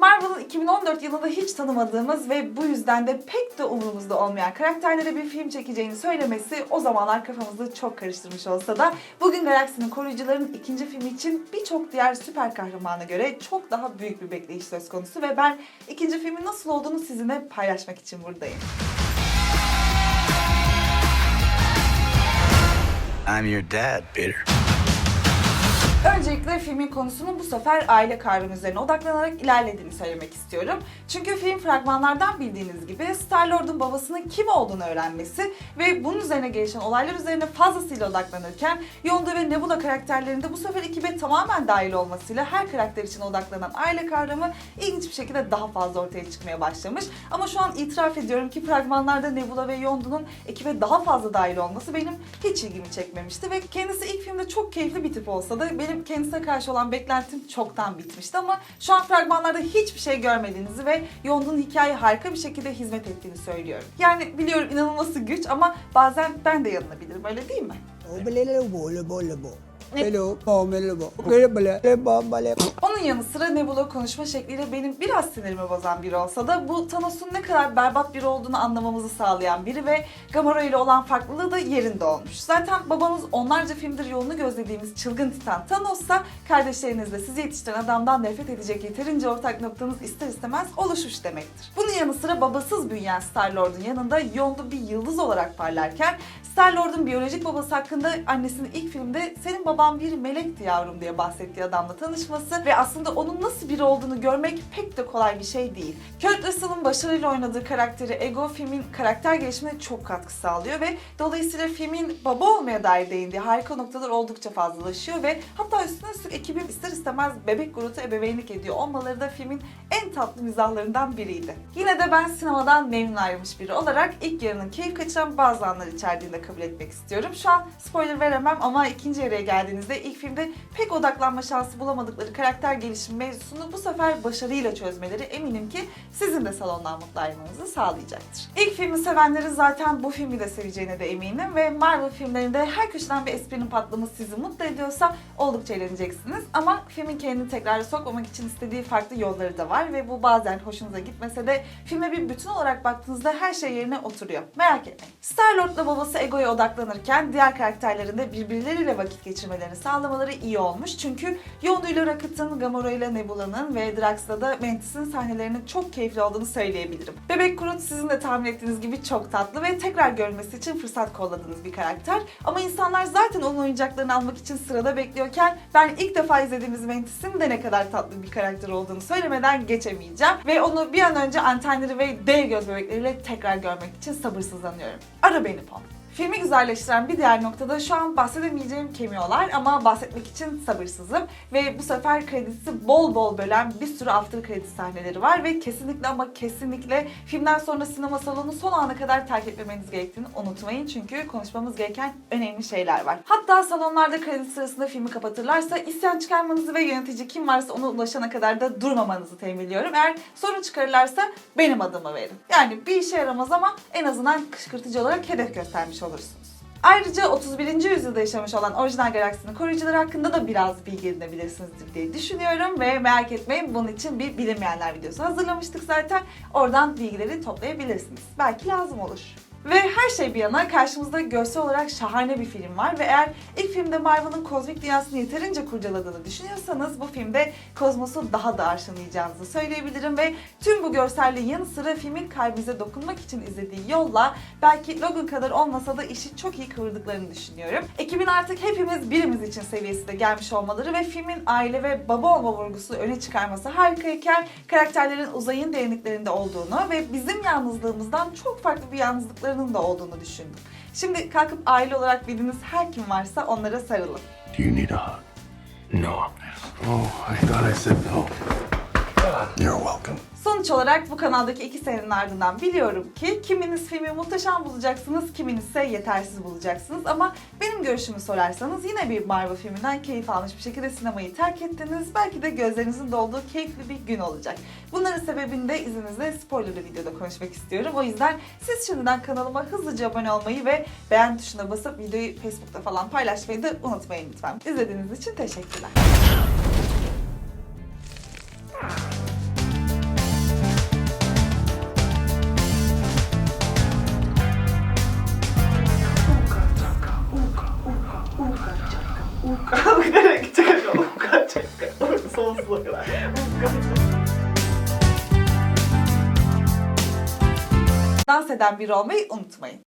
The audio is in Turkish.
Marvel'ın 2014 yılında hiç tanımadığımız ve bu yüzden de pek de umurumuzda olmayan karakterlere bir film çekeceğini söylemesi o zamanlar kafamızı çok karıştırmış olsa da bugün Galaksinin Koruyucuların ikinci filmi için birçok diğer süper kahramana göre çok daha büyük bir bekleyiş söz konusu ve ben ikinci filmin nasıl olduğunu sizinle paylaşmak için buradayım. I'm your dad, Peter. Öncelikle filmin konusunun bu sefer aile kavramı üzerine odaklanarak ilerlediğini söylemek istiyorum. Çünkü film fragmanlardan bildiğiniz gibi Star-Lord'un babasının kim olduğunu öğrenmesi ve bunun üzerine gelişen olaylar üzerine fazlasıyla odaklanırken Yondu ve Nebula karakterlerinde bu sefer ekibe tamamen dahil olmasıyla her karakter için odaklanan aile kavramı ilginç bir şekilde daha fazla ortaya çıkmaya başlamış. Ama şu an itiraf ediyorum ki fragmanlarda Nebula ve Yondu'nun ekibe daha fazla dahil olması benim hiç ilgimi çekmemişti ve kendisi ilk filmde çok keyifli bir tip olsa da benim kendisine karşı olan beklentim çoktan bitmişti ama şu an fragmanlarda hiçbir şey görmediğinizi ve Yondu'nun hikayeye harika bir şekilde hizmet ettiğini söylüyorum. Yani biliyorum inanılması güç ama bazen ben de yanılabilirim öyle değil mi? Lebo, lebo, lebo. Ne? Hello, bale, lebo, bale. Onun yanı sıra Nebula konuşma şekliyle benim biraz sinirimi bozan biri olsa da bu Thanos'un ne kadar berbat biri olduğunu anlamamızı sağlayan biri ve Gamora ile olan farklılığı da yerinde olmuş. Zaten babamız onlarca filmdir yolunu gözlediğimiz çılgın titan Thanos'sa kardeşlerinizle sizi yetiştiren adamdan nefret edecek yeterince ortak noktanız ister istemez oluşmuş demektir. Bunun yanı sıra babasız büyüyen Star-Lord'un yanında Yondu bir yıldız olarak parlarken Star-Lord'un biyolojik babası hakkında annesinin ilk filmde senin baban bir melekti yavrum diye bahsettiği adamla tanışması ve aslında onun nasıl biri olduğunu görmek pek de kolay bir şey değil. Kurt Russell'ın başarıyla oynadığı karakteri Ego filmin karakter gelişimine çok katkı sağlıyor ve dolayısıyla filmin baba olmaya dair değindiği harika noktalar oldukça fazlalaşıyor ve hatta üstüne üstlük ekibin ister istemez bebek Groot'a ebeveynlik ediyor olmaları da filmin en tatlı mizahlarından biriydi. Yine de ben sinemadan memnun ayrılmış biri olarak ilk yarının keyif kaçıran bazı anlar içerdiğini de kabul etmek istiyorum. Şu an spoiler veremem ama ikinci yarıya geldiğinizde ilk filmde pek odaklanma şansı bulamadıkları karakter gelişim mevzusunu bu sefer başarıyla çözmeleri eminim ki sizin de salondan mutlu ayrılmanızı sağlayacaktır. İlk filmi sevenlerin zaten bu filmi de seveceğine de eminim ve Marvel filmlerinde her köşeden bir esprinin patlaması sizi mutlu ediyorsa oldukça eğleneceksiniz. Ama filmin kendini tekrar sokmamak için istediği farklı yolları da var ve bu bazen hoşunuza gitmese de filme bir bütün olarak baktığınızda her şey yerine oturuyor. Merak etmeyin. Star-Lord'la babası Ego'ya odaklanırken diğer karakterlerin de birbirleriyle vakit geçirmelerini sağlamaları iyi olmuş. Çünkü Yondu Rocket'ın, Gamora ile Nebula'nın ve Drax'la da Mantis'in sahnelerinin çok keyifli olduğunu söyleyebilirim. Bebek Groot sizin de tahmin ettiğiniz gibi çok tatlı ve tekrar görmesi için fırsat kolladığınız bir karakter. Ama insanlar zaten onun oyuncaklarını almak için sırada bekliyorken ben ilk defa izlediğimiz Mantis'in de ne kadar tatlı bir karakter olduğunu söylemeden geçemeyeceğim. Ve onu bir an önce antenleri ve dev göz bebekleriyle tekrar görmek için sabırsızlanıyorum. Ara beni Pom. Filmi güzelleştiren bir diğer noktada şu an bahsedemeyeceğim kemiyolar ama bahsetmek için sabırsızım. Ve bu sefer kredisi bol bol bölen bir sürü after credit sahneleri var ve kesinlikle ama kesinlikle filmden sonra sinema salonu son ana kadar terk etmemeniz gerektiğini unutmayın. Çünkü konuşmamız gereken önemli şeyler var. Hatta salonlarda kredi sırasında filmi kapatırlarsa isyan çıkarmanızı ve yönetici kim varsa ona ulaşana kadar da durmamanızı temin ediyorum. Eğer sorun çıkarırlarsa benim adıma verin. Yani bir işe yaramaz ama en azından kışkırtıcı olarak hedef göstermiş olursunuz. Ayrıca 31. yüzyılda yaşamış olan orijinal galaksinin koruyucuları hakkında da biraz bilgi edinebilirsinizdir diye düşünüyorum ve merak etmeyin bunun için bir bilinmeyenler videosu hazırlamıştık zaten. Oradan bilgileri toplayabilirsiniz. Belki lazım olur. Ve her şey bir yana karşımızda görsel olarak şahane bir film var ve eğer ilk filmde Marvel'ın kozmik dünyasını yeterince kurcaladığını düşünüyorsanız bu filmde kozmosu daha da arşınlayacağınızı söyleyebilirim ve tüm bu görselliğin yanı sıra filmin kalbimize dokunmak için izlediği yolla belki Logan kadar olmasa da işi çok iyi kıvırdıklarını düşünüyorum. Ekibin artık hepimiz birimiz için seviyesinde gelmiş olmaları ve filmin aile ve baba olma vurgusunu öne çıkarması harikayken karakterlerin uzayın derinliklerinde olduğunu ve bizim yalnızlığımızdan çok farklı bir yalnızlıklarının da olduğunu düşündüm. Şimdi kalkıp aile olarak bildiğiniz her kim varsa onlara sarılın. Do you need a hug? No. Oh, I thought I said no. You're welcome. Sonuç olarak bu kanaldaki iki senenin ardından biliyorum ki kiminiz filmi muhteşem bulacaksınız, kiminiz ise yetersiz bulacaksınız. Ama benim görüşümü sorarsanız yine bir Marvel filminden keyif almış bir şekilde sinemayı terk ettiniz. Belki de gözlerinizin dolduğu keyifli bir gün olacak. Bunların sebebini de izninizle spoilerlı videoda konuşmak istiyorum. O yüzden siz şimdiden kanalıma hızlıca abone olmayı ve beğen tuşuna basıp videoyu Facebook'ta falan paylaşmayı da unutmayın lütfen. İzlediğiniz için teşekkürler. Çekti. Sonsuza kadar. Dans eden biri olmayı unutmayın.